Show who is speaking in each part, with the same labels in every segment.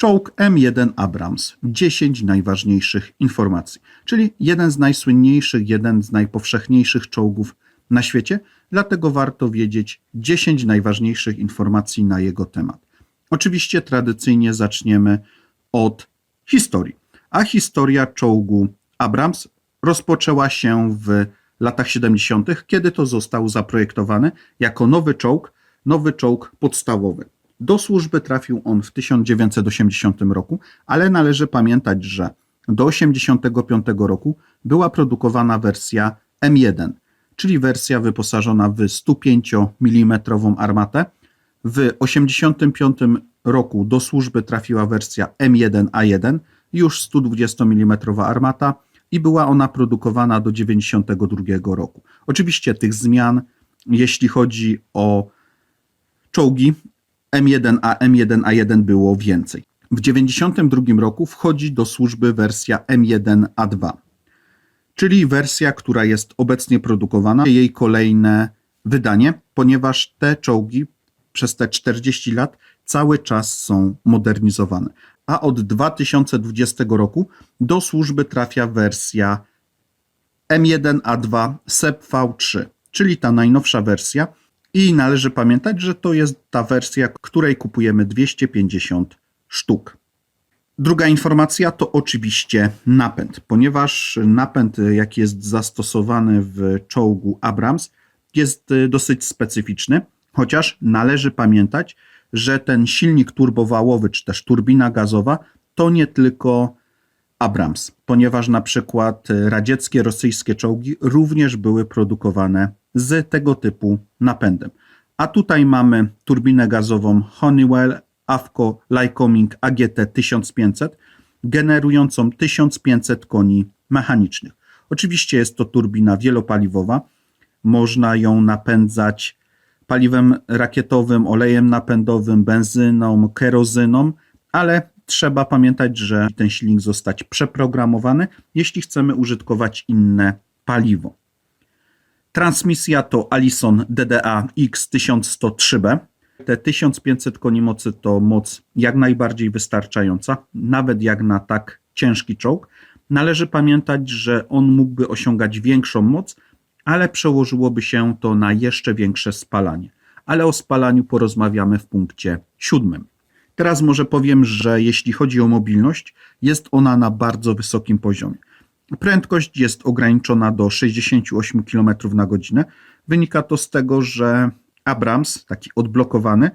Speaker 1: Czołg M1 Abrams. 10 najważniejszych informacji. Czyli jeden z najsłynniejszych, jeden z najpowszechniejszych czołgów na świecie, dlatego warto wiedzieć 10 najważniejszych informacji na jego temat. Oczywiście tradycyjnie zaczniemy od historii. A historia czołgu Abrams rozpoczęła się w latach 70., kiedy to został zaprojektowany jako nowy czołg, nowy czołg podstawowy. Do służby trafił on w 1980 roku, ale należy pamiętać, że do 1985 roku była produkowana wersja M1, czyli wersja wyposażona w 105 mm armatę. W 1985 roku do służby trafiła wersja M1A1, już 120 mm armata i była ona produkowana do 1992 roku. Oczywiście tych zmian, jeśli chodzi o czołgi M1A, M1A1 było więcej. W 1992 roku wchodzi do służby wersja M1A2, czyli wersja, która jest obecnie produkowana, jej kolejne wydanie, ponieważ te czołgi przez te 40 lat cały czas są modernizowane. A od 2020 roku do służby trafia wersja M1A2 SEPV3, czyli ta najnowsza wersja. I należy pamiętać, że to jest ta wersja, której kupujemy 250 sztuk. Druga informacja to oczywiście napęd, ponieważ napęd, jaki jest zastosowany w czołgu Abrams, jest dosyć specyficzny, chociaż należy pamiętać, że ten silnik turbowałowy czy też turbina gazowa to nie tylko Abrams, ponieważ na przykład radzieckie, rosyjskie czołgi również były produkowane z tego typu napędem. A tutaj mamy turbinę gazową Honeywell Avco Lycoming AGT 1500 generującą 1500 koni mechanicznych. Oczywiście jest to turbina wielopaliwowa. Można ją napędzać paliwem rakietowym, olejem napędowym, benzyną, kerozyną, ale trzeba pamiętać, że ten silnik zostać przeprogramowany, jeśli chcemy użytkować inne paliwo. Transmisja to Allison DDA X1103B. Te 1500 koni mocy to moc jak najbardziej wystarczająca, nawet jak na tak ciężki czołg. Należy pamiętać, że on mógłby osiągać większą moc, ale przełożyłoby się to na jeszcze większe spalanie. Ale o spalaniu porozmawiamy w punkcie siódmym. Teraz może powiem, że jeśli chodzi o mobilność, jest ona na bardzo wysokim poziomie. Prędkość jest ograniczona do 68 km na godzinę. Wynika to z tego, że Abrams, taki odblokowany,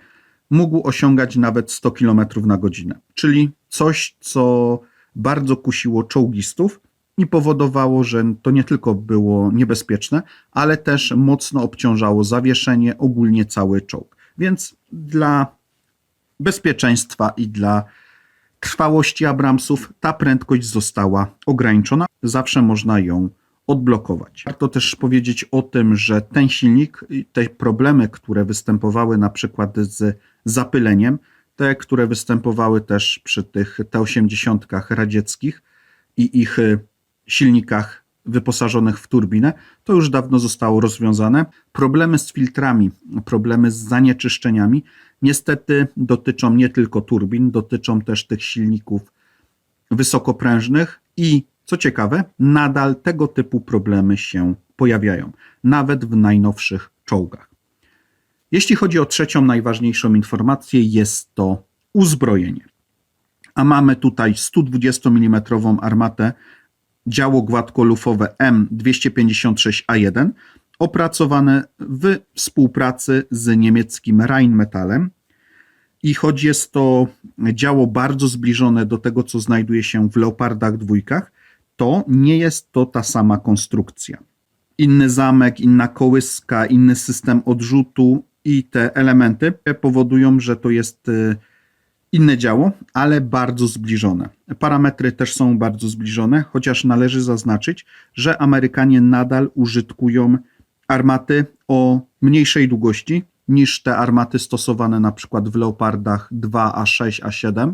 Speaker 1: mógł osiągać nawet 100 km na godzinę, czyli coś, co bardzo kusiło czołgistów i powodowało, że to nie tylko było niebezpieczne, ale też mocno obciążało zawieszenie, ogólnie cały czołg. Więc dla bezpieczeństwa i dla trwałości Abramsów ta prędkość została ograniczona. Zawsze można ją odblokować. Warto też powiedzieć o tym, że ten silnik, te problemy, które występowały na przykład z zapyleniem, te, które występowały też przy tych T-80 radzieckich i ich silnikach wyposażonych w turbinę, to już dawno zostało rozwiązane. Problemy z filtrami, problemy z zanieczyszczeniami niestety dotyczą nie tylko turbin, dotyczą też tych silników wysokoprężnych i co ciekawe, nadal tego typu problemy się pojawiają, nawet w najnowszych czołgach. Jeśli chodzi o trzecią najważniejszą informację, jest to uzbrojenie. A mamy tutaj 120 mm armatę działo gładkolufowe M256A1 opracowane w współpracy z niemieckim Rheinmetallem. I choć jest to działo bardzo zbliżone do tego, co znajduje się w Leopardach dwójkach, to nie jest to ta sama konstrukcja. Inny zamek, inna kołyska, inny system odrzutu i te elementy powodują, że to jest y, inne działo, ale bardzo zbliżone. Parametry też są bardzo zbliżone, chociaż należy zaznaczyć, że Amerykanie nadal użytkują armaty o mniejszej długości niż te armaty stosowane na przykład w Leopardach 2, A6, A7,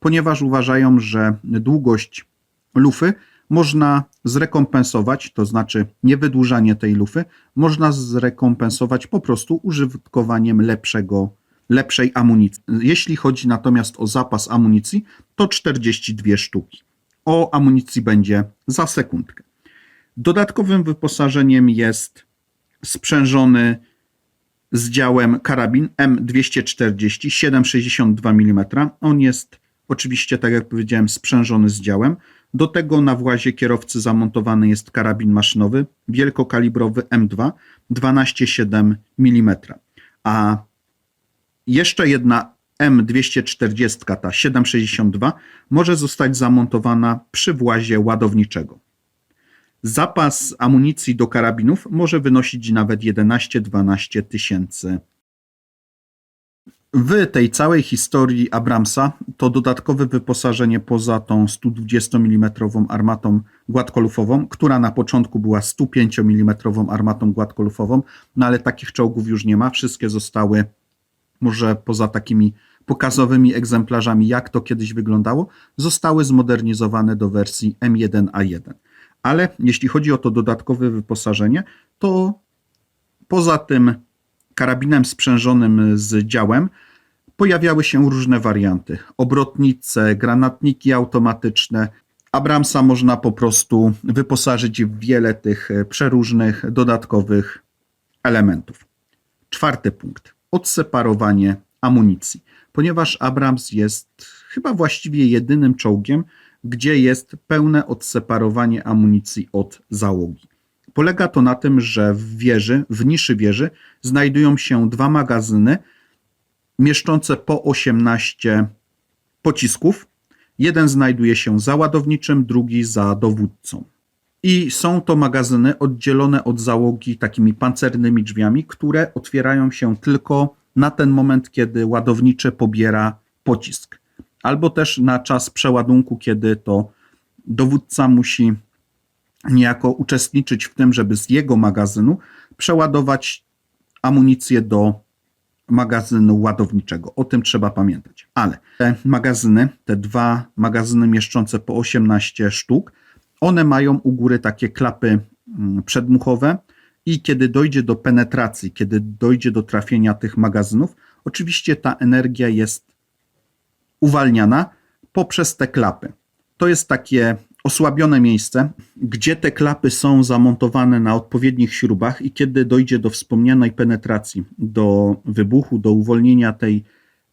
Speaker 1: ponieważ uważają, że długość lufy można zrekompensować, to znaczy nie wydłużanie tej lufy, można zrekompensować po prostu użytkowaniem lepszego lepszej amunicji. Jeśli chodzi natomiast o zapas amunicji, to 42 sztuki. O amunicji będzie za sekundkę. Dodatkowym wyposażeniem jest sprzężony z działem karabin M240 7,62 mm. On jest oczywiście, tak jak powiedziałem, sprzężony z działem. Do tego na włazie kierowcy zamontowany jest karabin maszynowy wielkokalibrowy M2 12,7 mm. A jeszcze jedna M240, ta 7,62, może zostać zamontowana przy włazie ładowniczego. Zapas amunicji do karabinów może wynosić nawet 11-12 tysięcy. W tej całej historii Abramsa to dodatkowe wyposażenie poza tą 120 mm armatą gładkolufową, która na początku była 105 mm armatą gładkolufową, no ale takich czołgów już nie ma. Wszystkie zostały, może poza takimi pokazowymi egzemplarzami, jak to kiedyś wyglądało, zostały zmodernizowane do wersji M1A1. Ale jeśli chodzi o to dodatkowe wyposażenie, to poza tym karabinem sprzężonym z działem pojawiały się różne warianty. Obrotnice, granatniki automatyczne. Abramsa można po prostu wyposażyć w wiele tych przeróżnych dodatkowych elementów. Czwarty punkt. Odseparowanie amunicji. Ponieważ Abrams jest chyba właściwie jedynym czołgiem, gdzie jest pełne odseparowanie amunicji od załogi. Polega to na tym, że w wieży, w niszy wieży znajdują się dwa magazyny mieszczące po 18 pocisków. Jeden znajduje się za ładowniczym, drugi za dowódcą. I są to magazyny oddzielone od załogi takimi pancernymi drzwiami, które otwierają się tylko na ten moment, kiedy ładowniczy pobiera pocisk albo też na czas przeładunku, kiedy to dowódca musi niejako uczestniczyć w tym, żeby z jego magazynu przeładować amunicję do magazynu ładowniczego. O tym trzeba pamiętać. Ale te magazyny, te dwa magazyny mieszczące po 18 sztuk, one mają u góry takie klapy mm, przedmuchowe i kiedy dojdzie do penetracji, kiedy dojdzie do trafienia tych magazynów, oczywiście ta energia jest uwalniana poprzez te klapy. To jest takie osłabione miejsce, gdzie te klapy są zamontowane na odpowiednich śrubach i kiedy dojdzie do wspomnianej penetracji, do wybuchu, do uwolnienia tej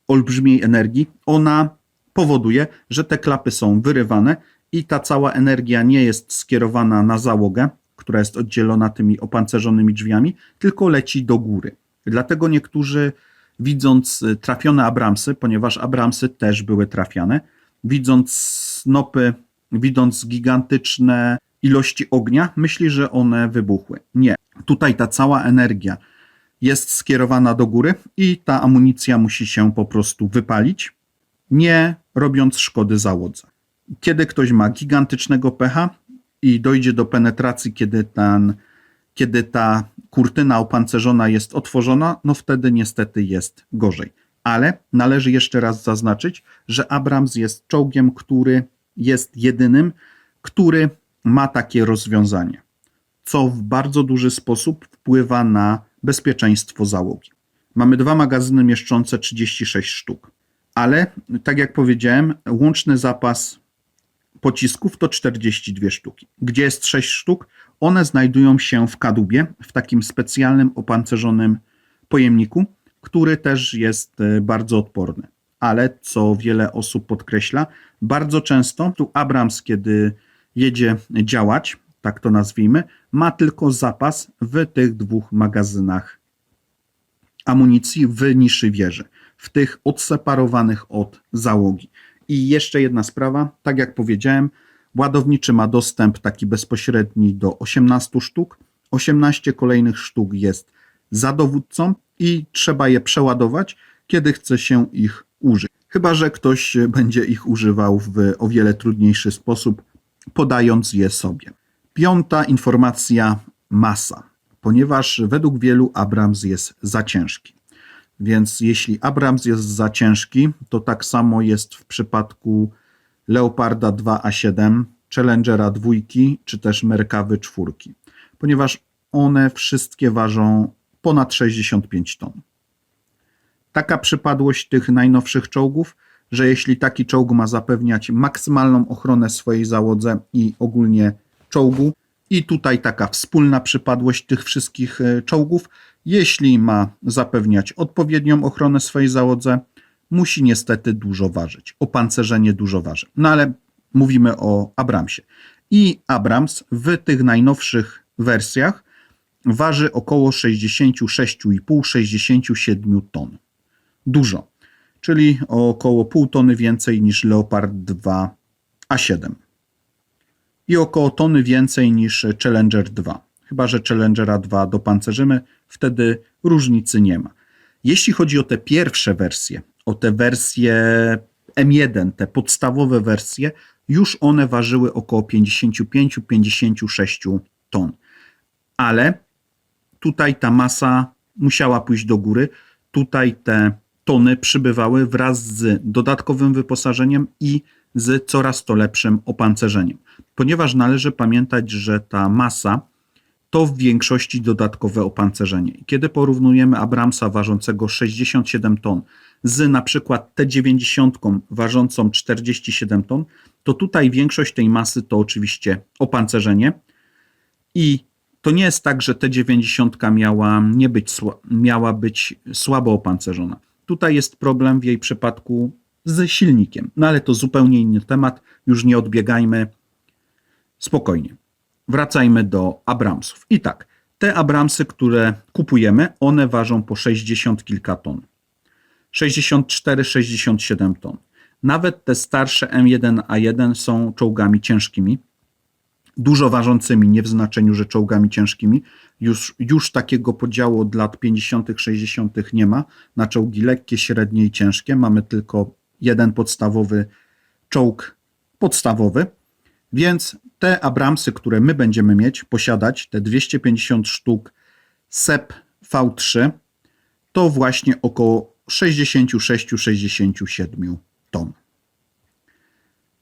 Speaker 1: olbrzymiej energii, ona powoduje, że te klapy są wyrywane i ta cała energia nie jest skierowana na załogę, która jest oddzielona tymi opancerzonymi drzwiami, tylko leci do góry. Dlatego niektórzy widząc y, trafione Abramsy, ponieważ Abramsy też były trafiane, widząc snopy, widząc gigantyczne ilości ognia, myśli, że one wybuchły. Nie. Tutaj ta cała energia jest skierowana do góry i ta amunicja musi się po prostu wypalić, nie robiąc szkody załodze. Kiedy ktoś ma gigantycznego pecha i dojdzie do penetracji, kiedy ten kiedy ta kurtyna opancerzona jest otworzona, no wtedy niestety jest gorzej. Ale należy jeszcze raz zaznaczyć, że Abrams jest czołgiem, który jest jedynym, który ma takie rozwiązanie, co w bardzo duży sposób wpływa na bezpieczeństwo załogi. Mamy dwa magazyny mieszczące 36 sztuk, ale tak jak powiedziałem, łączny zapas pocisków to 42 sztuki. Gdzie jest 6 sztuk? One znajdują się w kadłubie, w takim specjalnym opancerzonym pojemniku, który też jest e, bardzo odporny. Ale co wiele osób podkreśla, bardzo często tu Abrams, kiedy jedzie działać, tak to nazwijmy, ma tylko zapas w tych dwóch magazynach amunicji w niszy wieży, w tych odseparowanych od załogi. I jeszcze jedna sprawa, tak jak powiedziałem, ładowniczy ma dostęp taki bezpośredni do 18 sztuk. 18 kolejnych sztuk jest za dowódcą i trzeba je przeładować, kiedy chce się ich użyć. Chyba, że ktoś będzie ich używał w o wiele trudniejszy sposób, podając je sobie. Piąta informacja masa, ponieważ według wielu Abrams jest za ciężki. Więc jeśli Abrams jest za ciężki, to tak samo jest w przypadku Leoparda 2A7, Challengera 2 czy też Merkawy 4, ponieważ one wszystkie ważą ponad 65 ton. taka przypadłość tych najnowszych czołgów, że jeśli taki czołg ma zapewniać maksymalną ochronę swojej załodze i ogólnie czołgu, i tutaj taka wspólna przypadłość tych wszystkich e, czołgów, jeśli ma zapewniać odpowiednią ochronę swojej załodze, musi niestety dużo ważyć. Opancerzenie dużo waży. No ale mówimy o Abramsie. I Abrams w tych najnowszych wersjach waży około 66,5-67 ton. Dużo, czyli około pół tony więcej niż Leopard 2 A7 i około tony więcej niż Challenger 2. Chyba, że Challengera 2 dopancerzymy, wtedy różnicy nie ma. Jeśli chodzi o te pierwsze wersje, o te wersje M1, te podstawowe wersje, już one ważyły około 55-56 ton. Ale tutaj ta masa musiała pójść do góry. Tutaj te tony przybywały wraz z dodatkowym wyposażeniem i z coraz to lepszym opancerzeniem. Ponieważ należy pamiętać, że ta masa to w większości dodatkowe opancerzenie. I kiedy porównujemy Abramsa ważącego 67 ton z na przykład T90 ważącą 47 ton, to tutaj większość tej masy to oczywiście opancerzenie. I to nie jest tak, że T90 miała, nie być, miała być słabo opancerzona. Tutaj jest problem w jej przypadku z silnikiem. No ale to zupełnie inny temat, już nie odbiegajmy. Spokojnie. Wracajmy do Abramsów. I tak, te Abramsy, które kupujemy, one ważą po 60 kilka ton. 64-67 ton. Nawet te starsze M1A1 są czołgami ciężkimi, dużo ważącymi, nie w znaczeniu, że czołgami ciężkimi. Już, już takiego podziału od lat 50., 60. nie ma na czołgi lekkie, średnie i ciężkie. Mamy tylko jeden podstawowy czołg podstawowy. Więc te Abramsy, które my będziemy mieć, posiadać, te 250 sztuk SEP V3, to właśnie około 66-67 ton.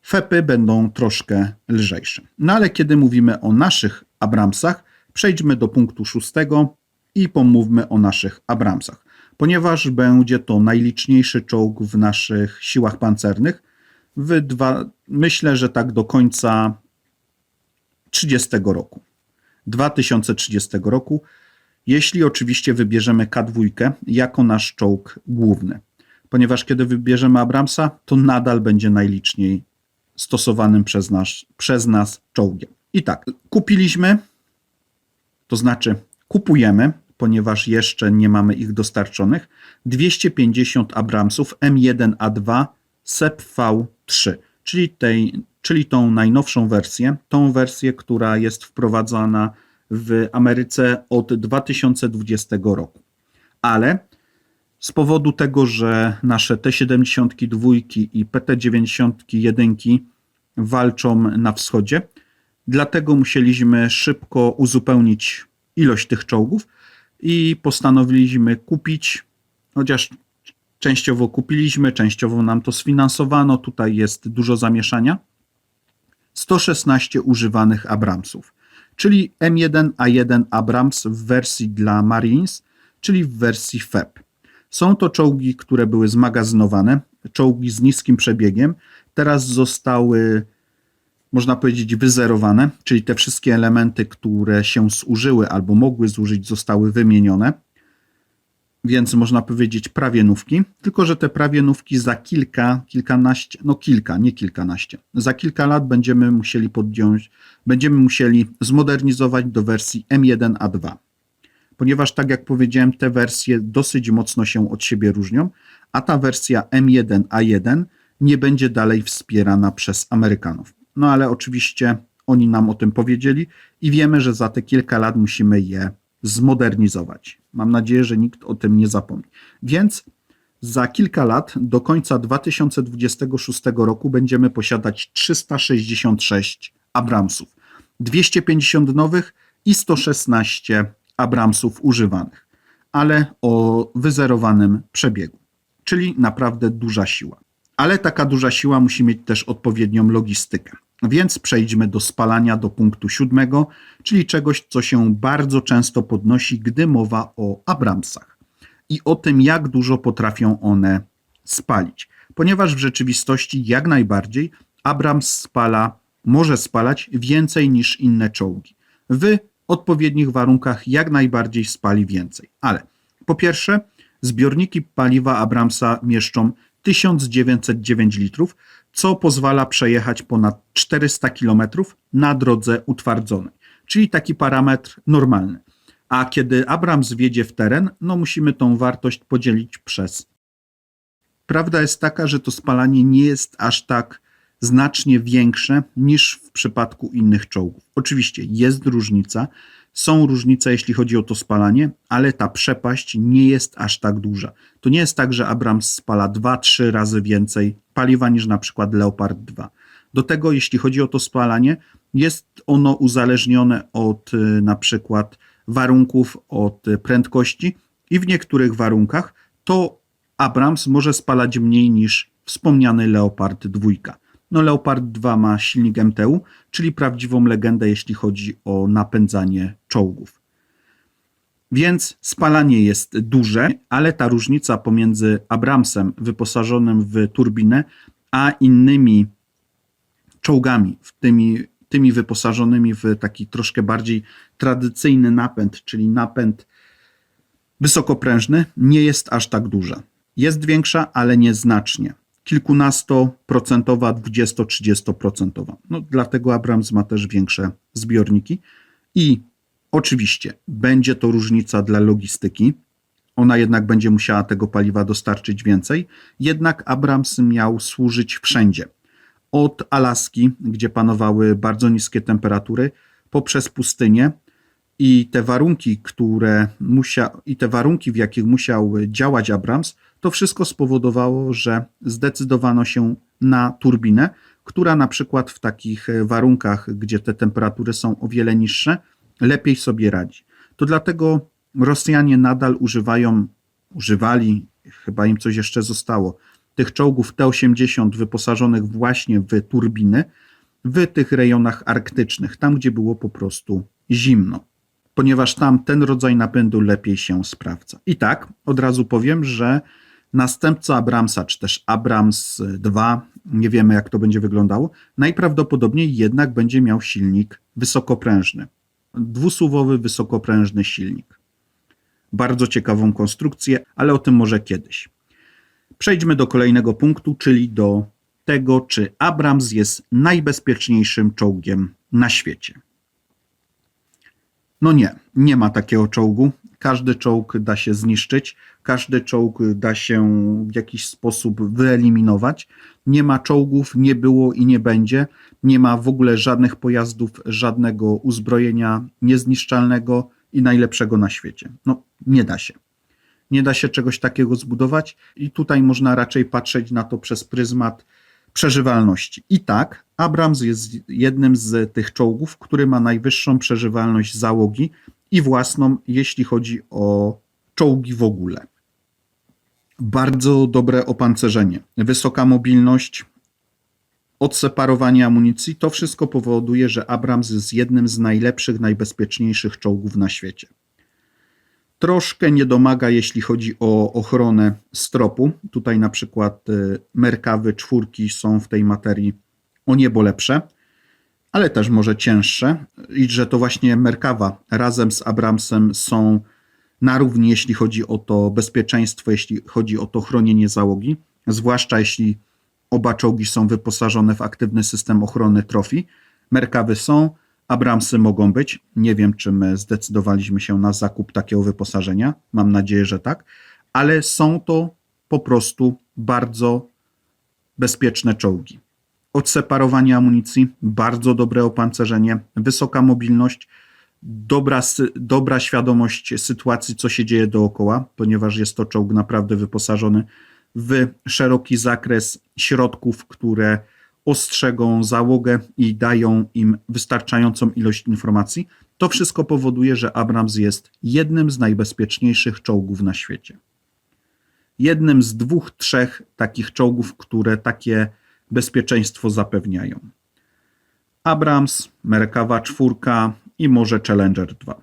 Speaker 1: Fepy będą troszkę lżejsze. No ale kiedy mówimy o naszych Abramsach, przejdźmy do punktu szóstego i pomówmy o naszych Abramsach. Ponieważ będzie to najliczniejszy czołg w naszych siłach pancernych, dwa, myślę, że tak do końca 30 roku. 2030 roku, jeśli oczywiście wybierzemy K2 jako nasz czołg główny. Ponieważ kiedy wybierzemy Abramsa, to nadal będzie najliczniej stosowanym przez nas, przez nas czołgiem. I tak, kupiliśmy, to znaczy kupujemy, ponieważ jeszcze nie mamy ich dostarczonych, 250 Abramsów M1A2 SEP V3, czyli, tej, czyli tą najnowszą wersję, tą wersję, która jest wprowadzana w Ameryce od 2020 roku. Ale z powodu tego, że nasze T-72 i PT-91 walczą na wschodzie, dlatego musieliśmy szybko uzupełnić ilość tych czołgów i postanowiliśmy kupić, chociaż częściowo kupiliśmy, częściowo nam to sfinansowano, tutaj jest dużo zamieszania, 116 używanych Abramsów, czyli M1A1 Abrams w wersji dla Marines, czyli w wersji FEP. Są to czołgi, które były zmagazynowane, czołgi z niskim przebiegiem. Teraz zostały, można powiedzieć, wyzerowane, czyli te wszystkie elementy, które się zużyły albo mogły zużyć, zostały wymienione. Więc można powiedzieć prawie nówki, tylko że te prawie nówki za kilka, kilkanaście, no kilka, nie kilkanaście, za kilka lat będziemy musieli podjąć, będziemy musieli zmodernizować do wersji M1A2 ponieważ tak jak powiedziałem, te wersje dosyć mocno się od siebie różnią, a ta wersja M1A1 nie będzie dalej wspierana przez Amerykanów. No ale oczywiście oni nam o tym powiedzieli i wiemy, że za te kilka lat musimy je zmodernizować. Mam nadzieję, że nikt o tym nie zapomni. Więc za kilka lat, do końca 2026 roku, będziemy posiadać 366 Abramsów, 250 nowych i 116 Abramsów używanych, ale o wyzerowanym przebiegu, czyli naprawdę duża siła. Ale taka duża siła musi mieć też odpowiednią logistykę. Więc przejdźmy do spalania do punktu siódmego, czyli czegoś, co się bardzo często podnosi, gdy mowa o Abramsach. i o tym, jak dużo potrafią one spalić. Ponieważ w rzeczywistości jak najbardziej Abrams spala, może spalać więcej niż inne czołgi. W odpowiednich warunkach jak najbardziej spali więcej. Ale po pierwsze, zbiorniki paliwa Abramsa mieszczą 1909 litrów, co pozwala przejechać ponad 400 km na drodze utwardzonej, czyli taki parametr normalny. A kiedy Abrams wjedzie w teren, no musimy tą wartość podzielić przez. Prawda jest taka, że to spalanie nie jest aż tak znacznie większe niż w przypadku innych czołgów. Oczywiście jest różnica, są różnice jeśli chodzi o to spalanie, ale ta przepaść nie jest aż tak duża. To nie jest tak, że Abrams spala 2-3 razy więcej paliwa niż na przykład Leopard 2. Do tego, jeśli chodzi o to spalanie, jest ono uzależnione od y, na przykład warunków, od y, prędkości i w niektórych warunkach to Abrams może spalać mniej niż wspomniany Leopard 2. No Leopard 2 ma silnik MTU, czyli prawdziwą legendę, jeśli chodzi o napędzanie czołgów. Więc spalanie jest duże, ale ta różnica pomiędzy Abramsem wyposażonym w turbinę, a innymi czołgami, tymi, tymi wyposażonymi w taki troszkę bardziej tradycyjny napęd, czyli napęd wysokoprężny, nie jest aż tak duża. Jest większa, ale nieznacznie kilkunastoprocentowa, 20-30%. No, dlatego Abrams ma też większe zbiorniki. I oczywiście będzie to różnica dla logistyki. Ona jednak będzie musiała tego paliwa dostarczyć więcej. Jednak Abrams miał służyć wszędzie. Od Alaski, gdzie panowały bardzo niskie temperatury, poprzez pustynię i te warunki, które i te warunki, w jakich musiał działać Abrams, to wszystko spowodowało, że zdecydowano się na turbinę, która na przykład w takich warunkach, gdzie te temperatury są o wiele niższe, lepiej sobie radzi. To dlatego Rosjanie nadal używają, używali, chyba im coś jeszcze zostało, tych czołgów T-80 wyposażonych właśnie w turbiny w tych rejonach arktycznych, tam gdzie było po prostu zimno ponieważ tam ten rodzaj napędu lepiej się sprawdza. I tak, od razu powiem, że następca Abramsa, czy też Abrams 2, nie wiemy jak to będzie wyglądało, najprawdopodobniej jednak będzie miał silnik wysokoprężny. Dwusuwowy, wysokoprężny silnik. Bardzo ciekawą konstrukcję, ale o tym może kiedyś. Przejdźmy do kolejnego punktu, czyli do tego, czy Abrams jest najbezpieczniejszym czołgiem na świecie. No nie, nie ma takiego czołgu. Każdy czołg da się zniszczyć, każdy czołg da się w jakiś sposób wyeliminować. Nie ma czołgów, nie było i nie będzie. Nie ma w ogóle żadnych pojazdów, żadnego uzbrojenia niezniszczalnego i najlepszego na świecie. No, nie da się. Nie da się czegoś takiego zbudować, i tutaj można raczej patrzeć na to przez pryzmat przeżywalności. I tak, Abrams jest jednym z tych czołgów, który ma najwyższą przeżywalność załogi i własną, jeśli chodzi o czołgi w ogóle. Bardzo dobre opancerzenie, wysoka mobilność, odseparowanie amunicji to wszystko powoduje, że Abrams jest jednym z najlepszych, najbezpieczniejszych czołgów na świecie. Troszkę nie domaga, jeśli chodzi o ochronę stropu. Tutaj na przykład y, Merkawy czwórki są w tej materii o niebo lepsze, ale też może cięższe. I że to właśnie Merkawa razem z Abramsem są na równi, jeśli chodzi o to bezpieczeństwo, jeśli chodzi o to chronienie załogi, zwłaszcza jeśli oba czołgi są wyposażone w aktywny system ochrony trofi. Merkawy są, Abramsy mogą być. Nie wiem, czy my zdecydowaliśmy się na zakup takiego wyposażenia. Mam nadzieję, że tak, ale są to po prostu bardzo bezpieczne czołgi. Odseparowanie amunicji, bardzo dobre opancerzenie, wysoka mobilność, dobra, dobra świadomość sytuacji, co się dzieje dookoła, ponieważ jest to czołg naprawdę wyposażony w szeroki zakres środków, które ostrzegą załogę i dają im wystarczającą ilość informacji, to wszystko powoduje, że Abrams jest jednym z najbezpieczniejszych czołgów na świecie. Jednym z dwóch, trzech takich czołgów, które takie bezpieczeństwo zapewniają. Abrams, Merkawa 4 i może Challenger 2.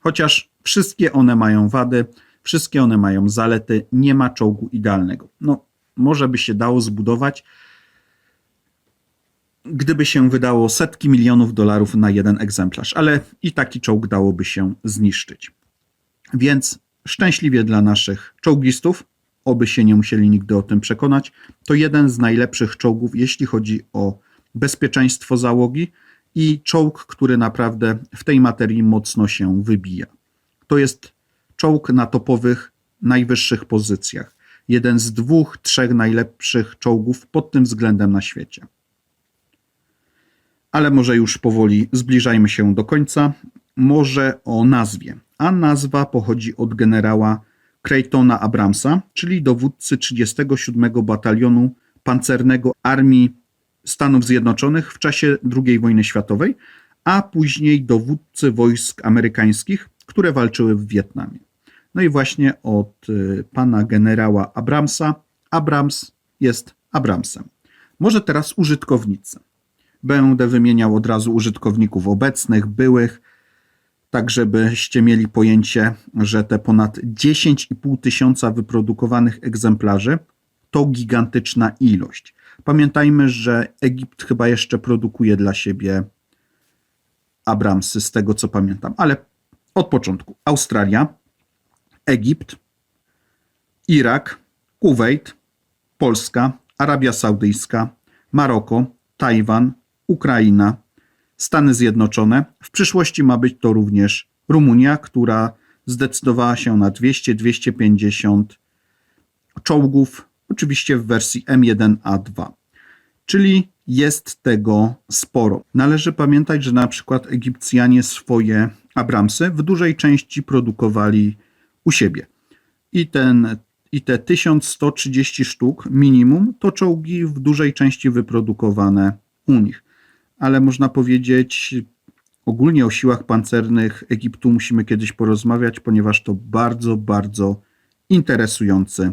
Speaker 1: Chociaż wszystkie one mają wady, Wszystkie one mają zalety, nie ma czołgu idealnego. No, może by się dało zbudować, gdyby się wydało setki milionów dolarów na jeden egzemplarz, ale i taki czołg dałoby się zniszczyć. Więc szczęśliwie dla naszych czołgistów, oby się nie musieli nigdy o tym przekonać, to jeden z najlepszych czołgów, jeśli chodzi o bezpieczeństwo załogi i czołg, który naprawdę w tej materii mocno się wybija. To jest czołg na topowych, najwyższych pozycjach. Jeden z dwóch, trzech najlepszych czołgów pod tym względem na świecie. Ale może już powoli zbliżajmy się do końca. Może o nazwie. A nazwa pochodzi od generała Craytona Abramsa, czyli dowódcy 37 Batalionu Pancernego Armii Stanów Zjednoczonych w czasie II wojny światowej, a później dowódcy wojsk amerykańskich, które walczyły w Wietnamie. No i właśnie od y, pana generała Abramsa Abrams jest Abramsem. Może teraz użytkownicy. Będę wymieniał od razu użytkowników obecnych, byłych, tak żebyście mieli pojęcie, że te ponad 10,5 tysiąca wyprodukowanych egzemplarzy to gigantyczna ilość. Pamiętajmy, że Egipt chyba jeszcze produkuje dla siebie Abramsy, z tego co pamiętam, ale od początku. Australia, Egipt, Irak, Kuwait, Polska, Arabia Saudyjska, Maroko, Tajwan, Ukraina, Stany Zjednoczone. W przyszłości ma być to również Rumunia, która zdecydowała się na 200-250 czołgów, oczywiście w wersji M1A2. Czyli jest tego sporo. Należy pamiętać, że na przykład Egipcjanie swoje Abramsy w dużej części produkowali u siebie. I, ten, I te 1130 sztuk minimum to czołgi w dużej części wyprodukowane u nich. Ale można powiedzieć, ogólnie o siłach pancernych Egiptu musimy kiedyś porozmawiać, ponieważ to bardzo, bardzo interesujący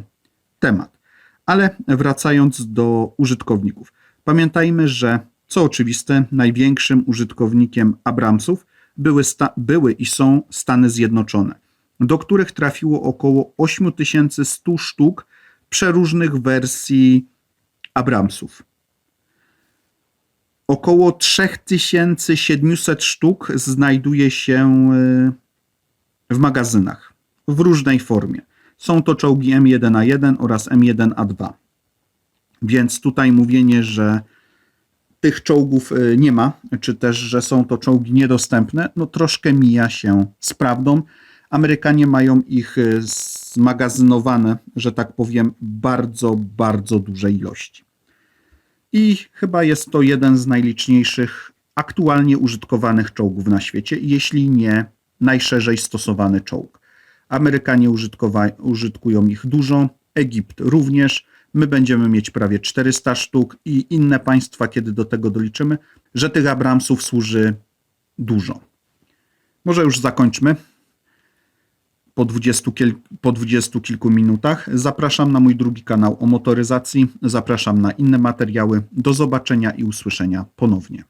Speaker 1: temat. Ale wracając do użytkowników. Pamiętajmy, że co oczywiste, największym użytkownikiem Abramsów były, były i są Stany Zjednoczone, do których trafiło około 8100 sztuk przeróżnych wersji Abramsów. Około 3700 sztuk znajduje się y, w magazynach w różnej formie. Są to czołgi M1A1 oraz M1A2. Więc tutaj mówienie, że tych czołgów y, nie ma, czy też, że są to czołgi niedostępne, no troszkę mija się z prawdą. Amerykanie mają ich y, zmagazynowane, że tak powiem, bardzo, bardzo duże ilości. I chyba jest to jeden z najliczniejszych aktualnie użytkowanych czołgów na świecie, jeśli nie najszerzej stosowany czołg. Amerykanie użytkują ich dużo, Egipt również. My będziemy mieć prawie 400 sztuk i inne państwa, kiedy do tego doliczymy, że tych Abramsów służy dużo. Może już zakończmy po 20, kiel, po 20 kilku minutach. Zapraszam na mój drugi kanał o motoryzacji. Zapraszam na inne materiały. Do zobaczenia i usłyszenia ponownie.